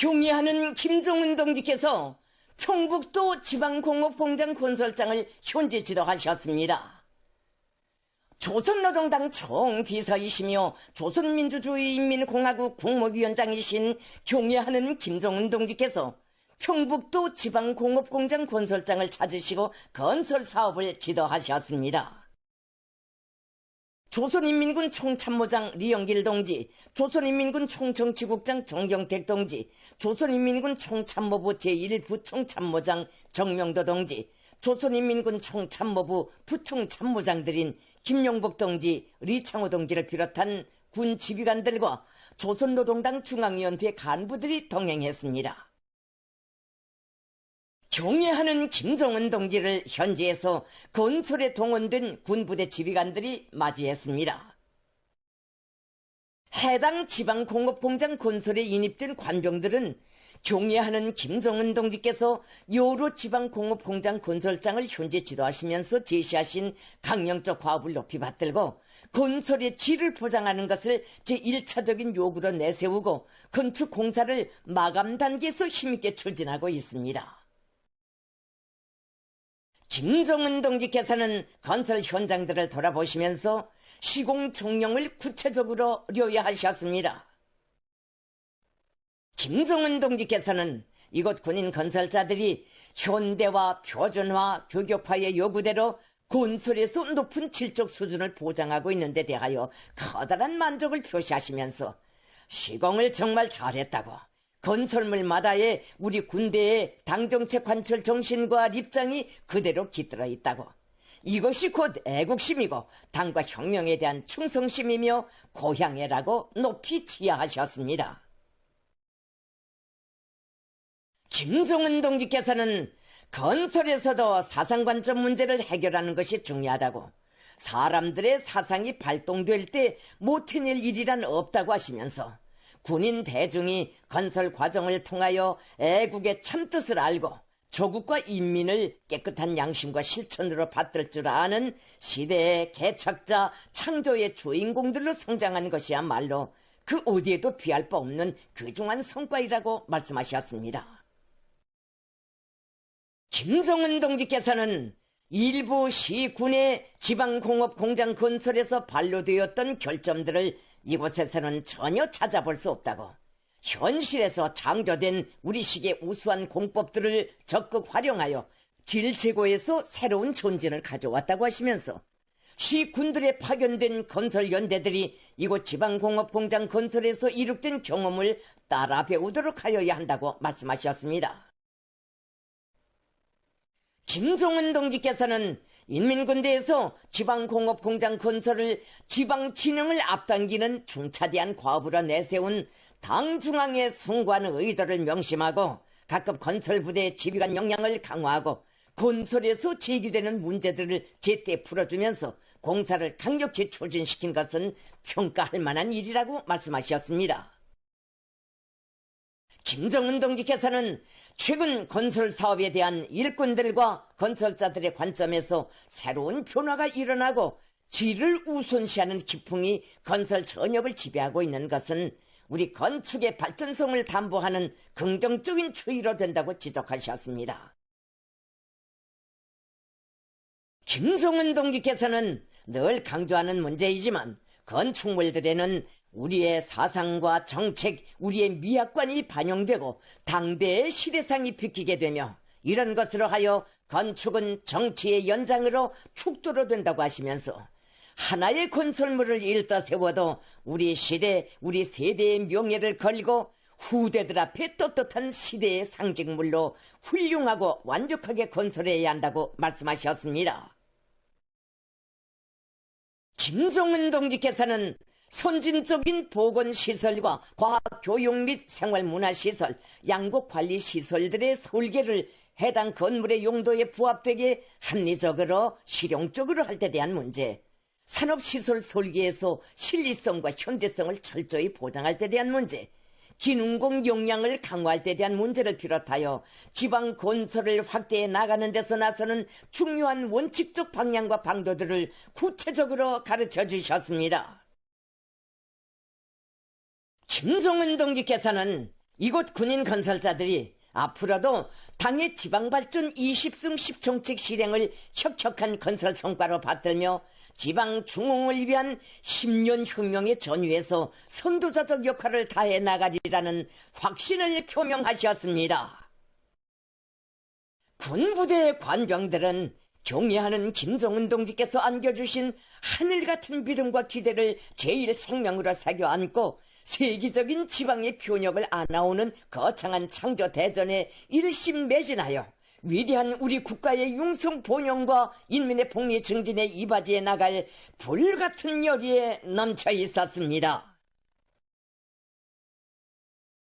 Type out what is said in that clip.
경의하는 김종은 동지께서 평북도 지방공업공장 건설장을 현재 지도하셨습니다. 조선노동당 총비서이시며 조선민주주의인민공화국 국무위원장이신 경의하는 김종은 동지께서 평북도 지방공업공장 건설장을 찾으시고 건설 사업을 지도하셨습니다. 조선인민군 총참모장 리영길 동지, 조선인민군 총정치국장 정경택 동지, 조선인민군 총참모부 제1부총참모장 정명도 동지, 조선인민군 총참모부 부총참모장들인 김용복 동지, 리창호 동지를 비롯한 군 지휘관들과 조선노동당 중앙위원회 간부들이 동행했습니다. 경애하는 김정은 동지를 현지에서 건설에 동원된 군부대 지휘관들이 맞이했습니다. 해당 지방공업공장 건설에 인입된 관병들은 경애하는 김정은 동지께서 여러 지방공업공장 건설장을 현재 지도하시면서 제시하신 강령적 과업을 높이 받들고 건설의 질을 보장하는 것을 제1차적인 요구로 내세우고 건축 공사를 마감 단계에서 힘있게 추진하고 있습니다. 김정은 동지께서는 건설 현장들을 돌아보시면서 시공 종령을 구체적으로 료야하셨습니다. 김정은 동지께서는 이곳 군인 건설자들이 현대화, 표준화, 교격화의 요구대로 건설에서 높은 질적 수준을 보장하고 있는 데 대하여 커다란 만족을 표시하시면서 시공을 정말 잘했다고 건설물마다의 우리 군대의 당정책 관철 정신과 입장이 그대로 깃들어 있다고. 이것이 곧 애국심이고 당과 혁명에 대한 충성심이며 고향애라고 높이 치하하셨습니다. 김종은 동지께서는 건설에서도 사상 관점 문제를 해결하는 것이 중요하다고 사람들의 사상이 발동될 때 못해낼 일이란 없다고 하시면서 군인 대중이 건설 과정을 통하여 애국의 참뜻을 알고 조국과 인민을 깨끗한 양심과 실천으로 받들 줄 아는 시대의 개척자 창조의 주인공들로 성장한 것이야말로 그 어디에도 비할 바 없는 귀중한 성과이라고 말씀하셨습니다. 김성은 동지께서는 일부 시군의 지방공업 공장 건설에서 반려되었던 결점들을 이곳에서는 전혀 찾아볼 수 없다고 현실에서 창조된 우리식의 우수한 공법들을 적극 활용하여 질제고에서 새로운 존재를 가져왔다고 하시면서 시군들의 파견된 건설 연대들이 이곳 지방공업 공장 건설에서 이룩된 경험을 따라 배우도록 하여야 한다고 말씀하셨습니다. 김종은 동지께서는 인민군대에서 지방공업공장 건설을 지방진흥을 앞당기는 중차대한 과업으로 내세운 당 중앙의 숭고한 의도를 명심하고 각급 건설부대의 지휘관 역량을 강화하고 건설에서 제기되는 문제들을 제때 풀어주면서 공사를 강력히 추진시킨 것은 평가할 만한 일이라고 말씀하셨습니다. 김정은 동지께서는 최근 건설 사업에 대한 일꾼들과 건설자들의 관점에서 새로운 변화가 일어나고 질을 우선시하는 기풍이 건설 전역을 지배하고 있는 것은 우리 건축의 발전성을 담보하는 긍정적인 추이로 된다고 지적하셨습니다. 김성은 동지께서는 늘 강조하는 문제이지만 건축물들에는 우리의 사상과 정책, 우리의 미학관이 반영되고 당대의 시대상이 비키게 되며 이런 것으로 하여 건축은 정치의 연장으로 축도로 된다고 하시면서 하나의 건설물을 일떠 세워도 우리 시대, 우리 세대의 명예를 걸고 후대들 앞에 떳떳한 시대의 상징물로 훌륭하고 완벽하게 건설해야 한다고 말씀하셨습니다. 김종은 동지께서는 선진적인 보건시설과 과학교육 및 생활문화시설, 양국관리시설들의 설계를 해당 건물의 용도에 부합되게 합리적으로 실용적으로 할 때 대한 문제, 산업시설 설계에서 실리성과 현대성을 철저히 보장할 때 대한 문제, 기능공 역량을 강화할 때 대한 문제를 비롯하여 지방 건설을 확대해 나가는 데서 나서는 중요한 원칙적 방향과 방도들을 구체적으로 가르쳐 주셨습니다. 김종은 동지께서는 이곳 군인 건설자들이 앞으로도 당의 지방발전 20승 10총칙 실행을 혁혁한 건설 성과로 받들며 지방 중흥을 위한 10년 혁명의 전후에서 선도자적 역할을 다해 나가리라는 확신을 표명하셨습니다. 군부대의 관병들은 경애하는 김정은 동지께서 안겨주신 하늘 같은 믿음과 기대를 제일 생명으로 새겨 안고 세계적인 지방의 표력을 안아오는 거창한 창조 대전에 일심매진하여 위대한 우리 국가의 융성 본영과 인민의 복리 증진에 이바지해 나갈 불같은 열의에 넘쳐 있었습니다.